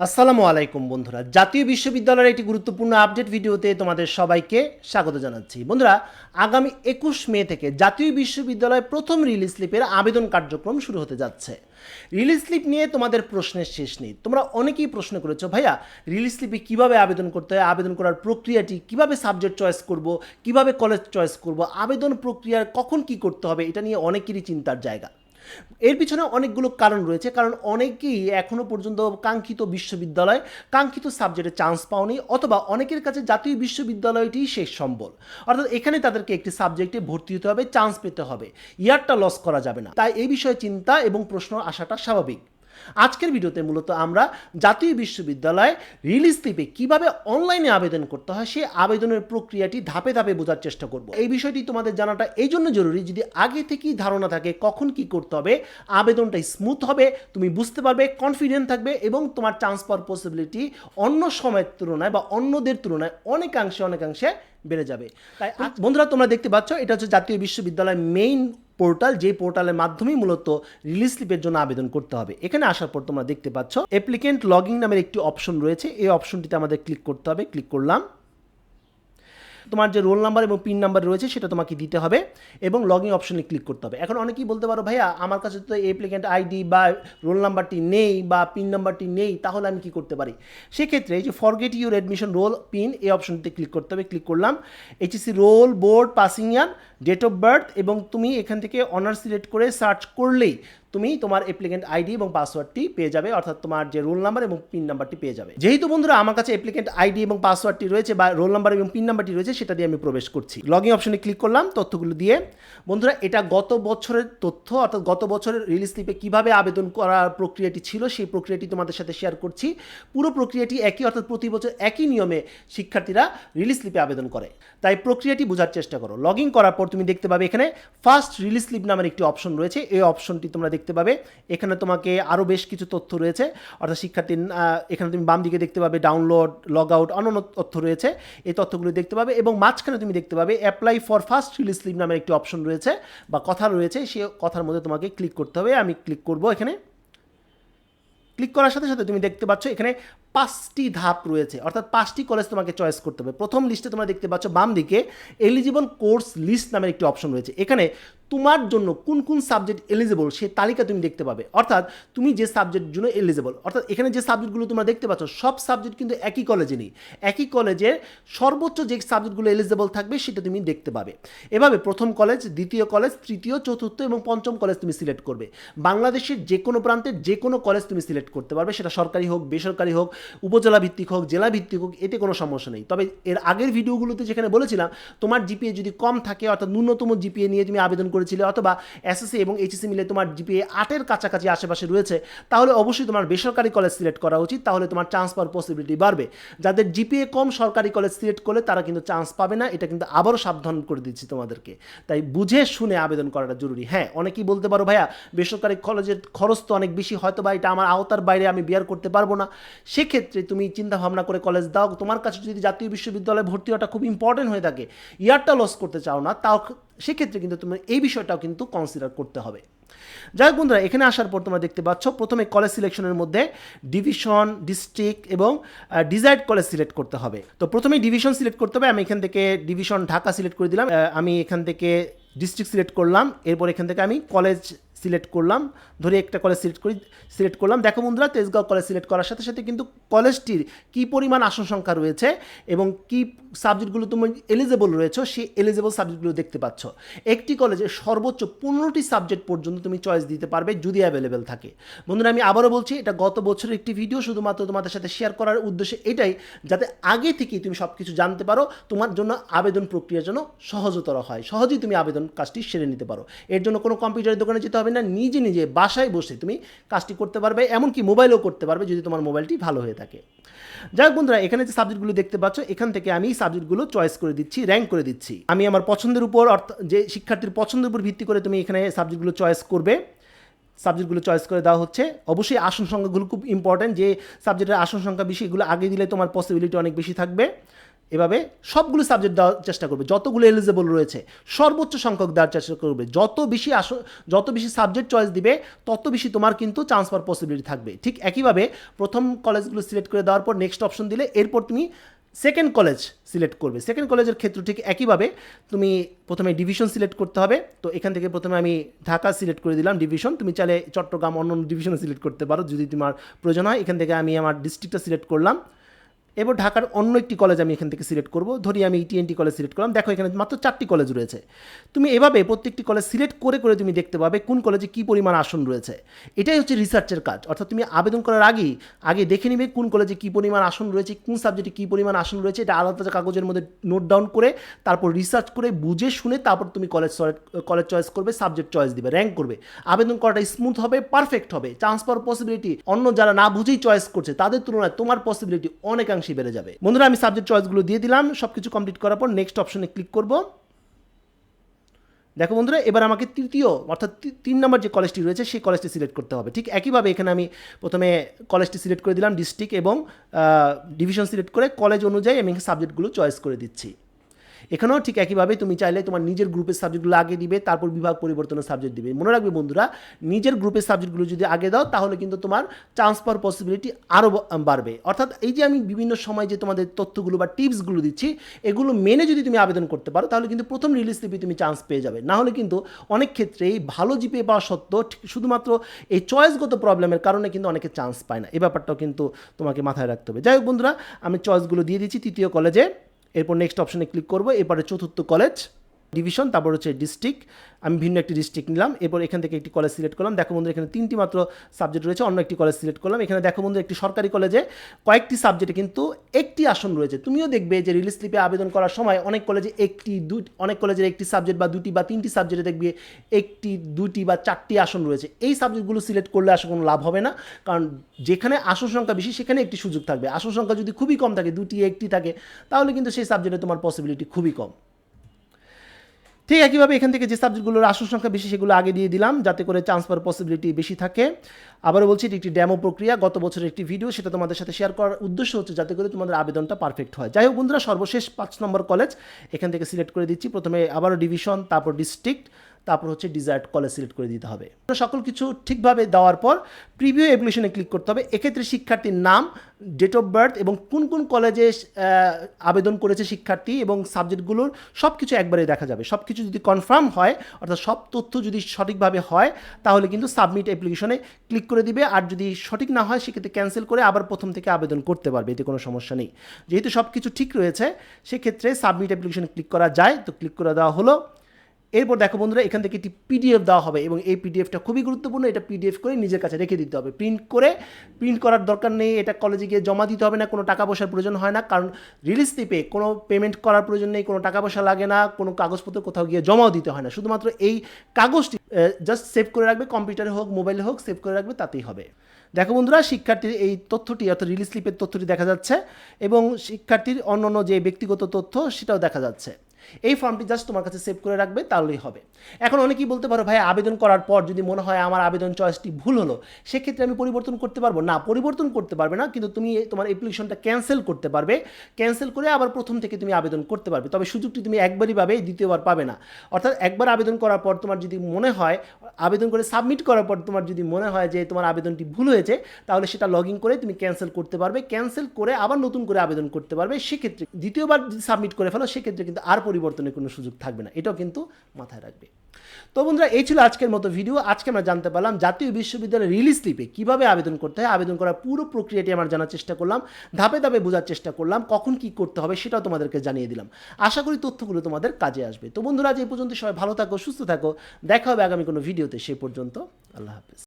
আসসালামু আলাইকুম বন্ধুরা। জাতীয় বিশ্ববিদ্যালয়ের একটি গুরুত্বপূর্ণ আপডেট ভিডিওতে তোমাদের সবাইকে স্বাগত জানাচ্ছি। বন্ধুরা, আগামী একুশ মে থেকে জাতীয় বিশ্ববিদ্যালয়ে প্রথম রিলিজ স্লিপের আবেদন কার্যক্রম শুরু হতে যাচ্ছে। রিলিজ স্লিপ নিয়ে তোমাদের প্রশ্নের শেষ নেই। তোমরা অনেকেই প্রশ্ন করেছ, ভাইয়া, রিলিজ স্লিপে কীভাবে আবেদন করতে হয়? আবেদন করার প্রক্রিয়াটি কীভাবে সাবজেক্ট চয়েস করব? কীভাবে কলেজ চয়েস করব? আবেদন প্রক্রিয়ার কখন কি করতে হবে? এটা নিয়ে অনেকেরই চিন্তার জায়গা। এর পিছনে অনেকগুলো কারণ রয়েছে, কারণ অনেকেই এখনও পর্যন্ত কাঙ্ক্ষিত বিশ্ববিদ্যালয়, কাঙ্ক্ষিত সাবজেক্টে চান্স পাওনি অথবা অনেকের কাছে জাতীয় বিশ্ববিদ্যালয়টি শেষ সম্বল। অর্থাৎ এখানে তাদেরকে একটি সাবজেক্টে ভর্তি হতে হবে চান্স পেতে হবে। ইয়ারটা লস করা যাবে না। তাই এই বিষয়ে চিন্তা এবং প্রশ্ন আসাটা স্বাভাবিক। আজকের ভিডিওতে মূলত আমরা জাতীয় বিশ্ববিদ্যালয়ে রিলিজ স্লিপে কীভাবে অনলাইনে আবেদন করতে হয়, সেই আবেদনের প্রক্রিয়াটি ধাপে ধাপে বোঝার চেষ্টা করব। এই বিষয়টি তোমাদের জানাটা এই জন্য জরুরি, যদি আগে থেকেই ধারণা থাকে কখন কি করতে হবে, আবেদনটা স্মুথ হবে, তুমি বুঝতে পারবে কনফিডেন্ট থাকবে এবং তোমার চান্স পাওয়ার পসিবিলিটি অন্য সময়ের তুলনায় বা অন্যদের তুলনায় অনেকাংশে অনেকাংশে বেড়ে যাবে। তাই বন্ধুরা তোমরা দেখতে পাচ্ছ, এটা হচ্ছে জাতীয় বিশ্ববিদ্যালয়ের মেইন পোর্টাল যে পোর্টালের মাধ্যমেই মূলত রিলিজ স্লিপের জন্য আবেদন করতে হবে। এখানে আসার পর তোমরা দেখতে পাচ্ছ অ্যাপ্লিকেন্ট লগিং নামের একটি অপশন রয়েছে। এই অপশনটিতে আমাদের ক্লিক করতে হবে। ক্লিক করলাম। তোমার যে রোল নাম্বার এবং পিন নাম্বার রয়েছে সেটা তোমাকে দিতে হবে এবং লগইন অপশনে ক্লিক করতে হবে। এখন অনেকেই বলতে পারো, ভাইয়া, আমার কাছে তো অ্যাপ্লিকেন্ট আইডি বা রোল নাম্বারটি নেই বা পিন নাম্বারটি নেই, তাহলে আমি কি করতে পারি? সেক্ষেত্রে এই যে forget your admission roll pin এই অপশনটিতে ক্লিক করতে হবে। ক্লিক করলাম, HSC roll board passing year date of birth এবং তুমি এখান থেকে অনার সিলেক্ট করে সার্চ করলেই তুমি তোমার অ্যাপ্লিকেন্ট আইডি এবং পাসওয়ার্ডটি পেয়ে যাবে, অর্থাৎ তোমার যে রোল নাম্বার এবং পিন নাম্বারটি পেয়ে যাবে। যেহেতু বন্ধুরা আমার কাছে অ্যাপ্লিকেন্ট আইডি এবং পাসওয়ার্ডটি রয়েছে বা রোল নাম্বার এবং পিন নাম্বারটি রয়েছে, সেটা দিয়ে আমি প্রবেশ করছি। লগইন অপশনে ক্লিক করলাম, তথ্যগুলো দিয়ে। বন্ধুরা, এটা গত বছরের তথ্য, অর্থাৎ গত বছরের রিলিজ স্লিপে কীভাবে আবেদন করার প্রক্রিয়াটি ছিল, সেই প্রক্রিয়াটি তোমাদের সাথে শেয়ার করছি। পুরো প্রক্রিয়াটি একই, অর্থাৎ প্রতি বছর একই নিয়মে শিক্ষার্থীরা রিলিজ স্লিপে আবেদন করে। তাই প্রক্রিয়াটি বোঝার চেষ্টা করো। লগ ইন করার পর তুমি দেখতে পাবে এখানে ফার্স্ট রিলিজ স্লিপ নামের একটি অপশন রয়েছে। এই অপশনটি তোমরা দেখতে পাবে। এখানে তোমাকে আরও বেশ কিছু তথ্য রয়েছে। অর্থাৎ শিক্ষার্থী এখানে তুমি বাম দিকে দেখতে পাবে ডাউনলোড লগ আউট অন্যান্য তথ্য রয়েছে। এই তথ্যগুলো দেখতে পাবে এবং মাঝখানে তুমি দেখতে পাবে apply for first release slip নামের একটি অপশন রয়েছে বা কথা রয়েছে। সে কথার মধ্যে তোমাকে ক্লিক করতে হবে। আমি ক্লিক করব এখানে। ক্লিক করার সাথে সাথে তুমি দেখতে পাচ্ছ এখানে পাঁচটি ধাপ রয়েছে। অর্থাৎ পাঁচটি কলেজ তোমাকে চয়েস করতে হবে। প্রথম লিস্টে তোমরা দেখতে পাচ্ছ বাম দিকে এলিজিবল কোর্স লিস্ট নামের একটি অপশন রয়েছে। এখানে তোমার জন্য কোন কোন সাবজেক্ট এলিজিবল সেই তালিকা তুমি দেখতে পাবে। অর্থাৎ তুমি যে সাবজেক্টের জন্য এলিজিবল অর্থাৎ এখানে যে সাবজেক্টগুলো তোমরা দেখতে পাচ্ছ, সব সাবজেক্ট কিন্তু একই কলেজে নেই। একই কলেজের সর্বোচ্চ যে সাবজেক্টগুলো এলিজিবল থাকবে সেটা তুমি দেখতে পাবে। এভাবে প্রথম কলেজ দ্বিতীয় কলেজ তৃতীয়, চতুর্থ এবং পঞ্চম কলেজ তুমি সিলেক্ট করবে। বাংলাদেশের যে কোনো প্রান্তের যে কোনো কলেজ তুমি সিলেক্ট করতে পারবে। সেটা সরকারি হোক, বেসরকারি হোক, উপজেলা ভিত্তিক হোক, জেলা ভিত্তিক হোক, এতে কোনো সমস্যা নেই। তবে এর আগের ভিডিওগুলোতে যেখানে বলেছিলাম, তোমার জিপিএ যদি কম থাকে, অর্থাৎ ন্যূনতম জিপিএ নিয়ে তুমি আবেদন করেছিলে অথবা এসএসসি এবং এইচএসসি মিলে তোমার জিপিএ আটের কাছাকাছি আশেপাশে রয়েছে, তাহলে অবশ্যই তোমার বেসরকারি কলেজ সিলেক্ট করা উচিত, তাহলে তোমার চান্স পাওয়ার পসিবিলিটি বাড়বে। যাদের জিপিএ কম সরকারি কলেজ সিলেক্ট করলে তারা কিন্তু চান্স পাবে না, এটা কিন্তু আবারও সাবধান করে দিচ্ছি তোমাদেরকে। তাই বুঝে শুনে আবেদন করাটা জরুরি। হ্যাঁ অনেকেই বলতে পারো, ভাইয়া, বেসরকারি কলেজের খরচ তো অনেক বেশি, হয়তো বা এটা আমার আওতার বাইরে আমি বিয়ার করতে পারব না। সেক্ষেত্রে তুমি চিন্তা ভাবনা করে কলেজ দাও। তোমার কাছে যদি জাতীয় বিশ্ববিদ্যালয়ে ভর্তি হওয়াটা খুব ইম্পর্টেন্ট হয়ে থাকে, ইয়ারটা লস করতে চাও না, তাও সেক্ষেত্রে কিন্তু তুমি এই বিষয়টাও কিন্তু কনসিডার করতে হবে। যাই হোক বন্ধুরা, এখানে আসার পর তোমরা দেখতে পাচ্ছ, প্রথমে কলেজ সিলেকশনের মধ্যে ডিভিশন ডিস্ট্রিক্ট এবং ডিজাইড কলেজ সিলেক্ট করতে হবে। তো প্রথমে ডিভিশন সিলেক্ট করতে হবে, আমি এখান থেকে ডিভিশন ঢাকা সিলেক্ট করে দিলাম আমি এখান থেকে ডিস্ট্রিক্ট সিলেক্ট করলাম, এরপর এখান থেকে আমি কলেজ সিলেক্ট করলাম, ধরে একটা কলেজ সিলেক্ট করি সিলেক্ট করলাম। দেখো বন্ধুরা, তেজগাঁও কলেজ সিলেক্ট করার সাথে সাথে কিন্তু কলেজটির কী পরিমাণ আসন সংখ্যা রয়েছে এবং কি সাবজেক্টগুলো তুমি এলিজেবল রয়েছে, সেই এলিজেবল সাবজেক্টগুলো দেখতে পাচ্ছ। একটি কলেজে সর্বোচ্চ পনেরোটি সাবজেক্ট পর্যন্ত তুমি চয়েস দিতে পারবে যদি অ্যাভেলেবেল থাকে। বন্ধুরা, আমি আবারও বলছি, এটা গত বছরের একটি ভিডিও শুধুমাত্র তোমাদের সাথে শেয়ার করার উদ্দেশ্য এটাই, যাতে আগে থেকেই তুমি সব কিছু জানতে পারো, তোমার জন্য আবেদন প্রক্রিয়া যেন সহজতর হয়। সহজেই তুমি আবেদন কাজটি সেরে নিতে পারো। এর জন্য কোনো কম্পিউটারের দোকানে যেতে হবে না, নিজে নিজে বাসায় বসে তুমি কাজটি করতে পারবে, এমনকি মোবাইলেও করতে পারবে যদি তোমার মোবাইলটি ভালো হয়ে থাকে। যাই হোক বন্ধুরা, এখানে যে সাবজেক্টগুলো দেখতে পাচ্ছ, এখান থেকে আমি এই সাবজেক্টগুলো চয়েস করে দিচ্ছি র্যাঙ্ক করে দিচ্ছি। আমি আমার পছন্দের উপর অর্থাৎ যে শিক্ষার্থীর পছন্দের উপর ভিত্তি করে তুমি এখানে সাবজেক্টগুলো চয়েস করবে। সাবজেক্টগুলো চয়েস করে দেওয়া হচ্ছে। অবশ্যই আসন সংখ্যাগুলো খুব ইম্পর্ট্যান্ট যে সাবজেক্টের আসন সংখ্যা বেশি, এগুলো আগে দিলে তোমার পসিবিলিটি অনেক বেশি থাকবে। এভাবে সবগুলো সাবজেক্ট দেওয়ার চেষ্টা করবে, যতগুলো এলিজেবল রয়েছে, সর্বোচ্চ সংখ্যক দেওয়ার চেষ্টা করবে। যত বেশি আস যত বেশি সাবজেক্ট চয়েস দিবে, তত বেশি তোমার কিন্তু চান্স পাওয়ার পসিবিলিটি থাকবে। ঠিক একইভাবে প্রথম কলেজগুলো সিলেক্ট করে দেওয়ার পর নেক্সট অপশন দিলে এরপর তুমি সেকেন্ড কলেজ সিলেক্ট করবে। সেকেন্ড কলেজের ক্ষেত্রে ঠিক একইভাবে তুমি প্রথমে ডিভিশন সিলেক্ট করতে হবে। তো এখান থেকে প্রথমে আমি ঢাকা সিলেক্ট করে দিলাম ডিভিশন তুমি চাইলে চট্টগ্রাম অন্য অন্য ডিভিশনে সিলেক্ট করতে পারো যদি তোমার প্রয়োজন হয়। এখান থেকে আমি আমার ডিস্ট্রিক্টটা সিলেক্ট করলাম। এবার ঢাকার অন্য একটি কলেজ আমি এখান থেকে সিলেক্ট করব। ধরি আমি টিএনটি কলেজ সিলেক্ট করলাম। দেখো এখানে মাত্র চারটি কলেজ রয়েছে। তুমি এভাবে প্রত্যেকটি কলেজ সিলেক্ট করে করে তুমি দেখতে পাবে কোন কলেজে কী পরিমাণ আসন রয়েছে। এটাই হচ্ছে রিসার্চের কাজ। অর্থাৎ তুমি আবেদন করার আগেই, আগে দেখে নিবে কোন কলেজে কী পরিমাণ আসন রয়েছে, কোন সাবজেক্টে কী পরিমাণ আসন রয়েছে, এটা আলাদা কাগজের মধ্যে নোট ডাউন করে, তারপর রিসার্চ করে বুঝে শুনে তারপর তুমি কলেজ কলেজ চয়েস করবে সাবজেক্ট চয়েস দিবে র্যাঙ্ক করবে। আবেদন করাটা স্মুথ হবে পারফেক্ট হবে। চান্স পাওয়ার পসিবিলিটি অন্য যারা না বুঝেই চয়েস করছে, তাদের তুলনায় তোমার পসিবিলিটি অনেকাংশই বেড়ে যাবে। বন্ধুরা, আমি সাবজেক্ট চয়েসগুলো দিয়ে দিলাম। সব কিছু কমপ্লিট করার পর নেক্সট অপশনে ক্লিক করব। দেখো বন্ধুরা, এবার আমাকে তৃতীয়, অর্থাৎ তিন নম্বর যে কলেজটি রয়েছে, সেই কলেজটি সিলেক্ট করতে হবে। ঠিক একইভাবে এখানে আমি প্রথমে কলেজটি সিলেক্ট করে দিলাম ডিস্ট্রিক্ট এবং ডিভিশন সিলেক্ট করে কলেজ অনুযায়ী আমি সাবজেক্টগুলো চয়েস করে দিচ্ছি। এখানেও ঠিক একইভাবে তুমি চাইলে তোমার নিজের গ্রুপের সাবজেক্টগুলো আগে দিবে, তারপর বিভাগ পরিবর্তনের সাবজেক্ট দিবে। মনে রাখবে বন্ধুরা, নিজের গ্রুপের সাবজেক্টগুলো যদি আগে দাও, তাহলে কিন্তু তোমার চান্স পাওয়ার পসিবিলিটি আরও বাড়বে। অর্থাৎ এই যে আমি বিভিন্ন সময় যে তোমাদের তথ্যগুলো বা টিপসগুলো দিচ্ছি, এগুলো মেনে যদি তুমি আবেদন করতে পারো, তাহলে কিন্তু প্রথম রিলিজ লিপি তুমি চান্স পেয়ে যাবে। না হলে কিন্তু অনেক ক্ষেত্রেই ভালো জিপিএ পাওয়া সত্ত্বেও শুধুমাত্র এই চয়েসগত প্রবলেমের কারণে কিন্তু অনেকে চান্স পায় না। এ ব্যাপারটাও কিন্তু তোমাকে মাথায় রাখতে হবে। যাই হোক বন্ধুরা, আমি চয়েসগুলো দিয়ে দিচ্ছি তৃতীয় কলেজে এরপর নেক্সট অপশনে ক্লিক করব। এরপরে চতুর্থ কলেজ ডিভিশন তারপর হচ্ছে ডিস্ট্রিক্ট আমি ভিন্ন একটি ডিস্ট্রিক্ট নিলাম, এরপর এখান থেকে একটি কলেজ সিলেক্ট করলাম। দেখো বন্ধু এখানে তিনটি মাত্র সাবজেক্ট রয়েছে, অন্য একটি কলেজ সিলেক্ট করলাম। এখানে দেখো বন্ধু একটি সরকারি কলেজে কয়েকটি সাবজেক্টে কিন্তু একটি আসন রয়েছে। তুমিও দেখবে যে রিলিজ স্লিপে আবেদন করার সময় অনেক কলেজে একটি দু অনেক কলেজের একটি সাবজেক্ট বা দুটি বা তিনটি সাবজেক্টে দেখবে একটি দুটি বা চারটি আসন রয়েছে। এই সাবজেক্টগুলো সিলেক্ট করলে আসলে কোনো লাভ হবে না, কারণ যেখানে আসন সংখ্যা বেশি, সেখানে একটি সুযোগ থাকবে। আসন সংখ্যা যদি খুবই কম থাকে দুটি একটি থাকে, তাহলে কিন্তু সেই সাবজেক্টে তোমার পসিবিলিটি খুবই কম। ঠিক একইভাবে এখান থেকে যে সাবজেক্টগুলোর আসন সংখ্যা বেশি, সেগুলো আগে দিয়ে দিলাম, যাতে করে চান্স পাওয়ার পসিবিলিটি বেশি থাকে। আবারও বলছি, এটি একটি ড্যামো প্রক্রিয়া। গত বছরের একটি ভিডিও সেটা তোমাদের সাথে শেয়ার করার উদ্দেশ্য হচ্ছে যাতে করে তোমাদের আবেদনটা পারফেক্ট হয়। যাই হোক বন্ধুরা, সর্বশেষ পাঁচ নম্বর কলেজ এখান থেকে সিলেক্ট করে দিচ্ছি। প্রথমে আবারও ডিভিশন তারপর ডিস্ট্রিক্ট তারপর হচ্ছে ডিজায়ার্ড কলেজ সিলেক্ট করে দিতে হবে। সকল কিছু ঠিকভাবে দেওয়ার পর প্রিভিউ অ্যাপ্লিকেশনে ক্লিক করতে হবে। এক্ষেত্রে শিক্ষার্থীর নাম ডেট অফ বার্থ এবং কোন কোন কলেজে আবেদন করেছে শিক্ষার্থী এবং সাবজেক্টগুলোর সব কিছু একবারে দেখা যাবে। সব কিছু যদি কনফার্ম হয়, অর্থাৎ সব তথ্য যদি সঠিকভাবে হয়, তাহলে কিন্তু সাবমিট অ্যাপ্লিকেশনে ক্লিক করে দিবে। আর যদি সঠিক না হয়, সেক্ষেত্রে ক্যান্সেল করে আবার প্রথম থেকে আবেদন করতে পারবে। এতে কোনো সমস্যা নেই। যেহেতু সব কিছু ঠিক রয়েছে, সেক্ষেত্রে সাবমিট অ্যাপ্লিকেশনে ক্লিক করা যায়। তো ক্লিক করে দেওয়া হলো। এরপর দেখো বন্ধুরা, এখান থেকে একটি পিডিএফ দেওয়া হবে এবং এই পিডিএফটা খুবই গুরুত্বপূর্ণ। এটা পিডিএফ করে নিজের কাছে রেখে দিতে হবে। প্রিন্ট করে প্রিন্ট করার দরকার নেই। এটা কলেজে গিয়ে জমা দিতে হবে না। কোনো টাকা পয়সার প্রয়োজন হয় না। কারণ রিলিজ স্লিপে কোনো পেমেন্ট করার প্রয়োজন নেই। কোনো টাকা পয়সা লাগে না। কোনো কাগজপত্র কোথাও গিয়ে জমাও দিতে হয় না। শুধুমাত্র এই কাগজটি জাস্ট সেভ করে রাখবে। কম্পিউটারে হোক মোবাইলে হোক সেভ করে রাখবে, তাতেই হবে। দেখো বন্ধুরা, শিক্ষার্থীর এই তথ্যটি, অর্থাৎ রিলিজ স্লিপের তথ্যটি দেখা যাচ্ছে এবং শিক্ষার্থীর অন্যান্য যে ব্যক্তিগত তথ্য, সেটাও দেখা যাচ্ছে। এই ফর্মটি জাস্ট তোমার কাছে সেভ করে রাখবে, তাহলেই হবে। এখন অনেকেই বলতে পারো ভাই আবেদন করার পর যদি মনে হয় আমার আবেদন চয়েসটি ভুল হলো, সেক্ষেত্রে আমি পরিবর্তন করতে পারব। না, পরিবর্তন করতে পারবে না, কিন্তু তুমি তোমার অ্যাপ্লিকেশনটা ক্যান্সেল করতে পারবে। ক্যান্সেল করে আবার প্রথম থেকে তুমি আবেদন করতে পারবে। তবে সুযোগটি তুমি একবারই পাবে দ্বিতীয়বার পাবে না। অর্থাৎ একবার আবেদন করার পর তোমার যদি মনে হয়, আবেদন করে সাবমিট করার পর তোমার যদি মনে হয় যে তোমার আবেদনটি ভুল হয়েছে, তাহলে সেটা লগ ইন করে তুমি ক্যান্সেল করতে পারবে। ক্যান্সেল করে আবার নতুন করে আবেদন করতে পারবে। সেক্ষেত্রে দ্বিতীয়বার যদি সাবমিট করে ফেলো, সেক্ষেত্রে কিন্তু আর পরিবর্তনের কোনো সুযোগ থাকবে না। এটাও কিন্তু মাথায় রাখবে। তো বন্ধুরা, এই ছিল আজকের মতো ভিডিও। আজকে আমরা জানতে পারলাম জাতীয় বিশ্ববিদ্যালয়ের রিলিজ স্লিপে কীভাবে আবেদন করতে হয়। আবেদন করার পুরো প্রক্রিয়াটি আমরা জানার চেষ্টা করলাম। ধাপে ধাপে বোঝার চেষ্টা করলাম কখন কি করতে হবে সেটাও তোমাদেরকে জানিয়ে দিলাম। আশা করি তথ্যগুলো তোমাদের কাজে আসবে। তো বন্ধুরা, আজ এই পর্যন্ত সবাই ভালো থাকো, সুস্থ থাকো। দেখা হবে আগামী কোনো ভিডিওতে। সে পর্যন্ত আল্লাহ হাফিজ।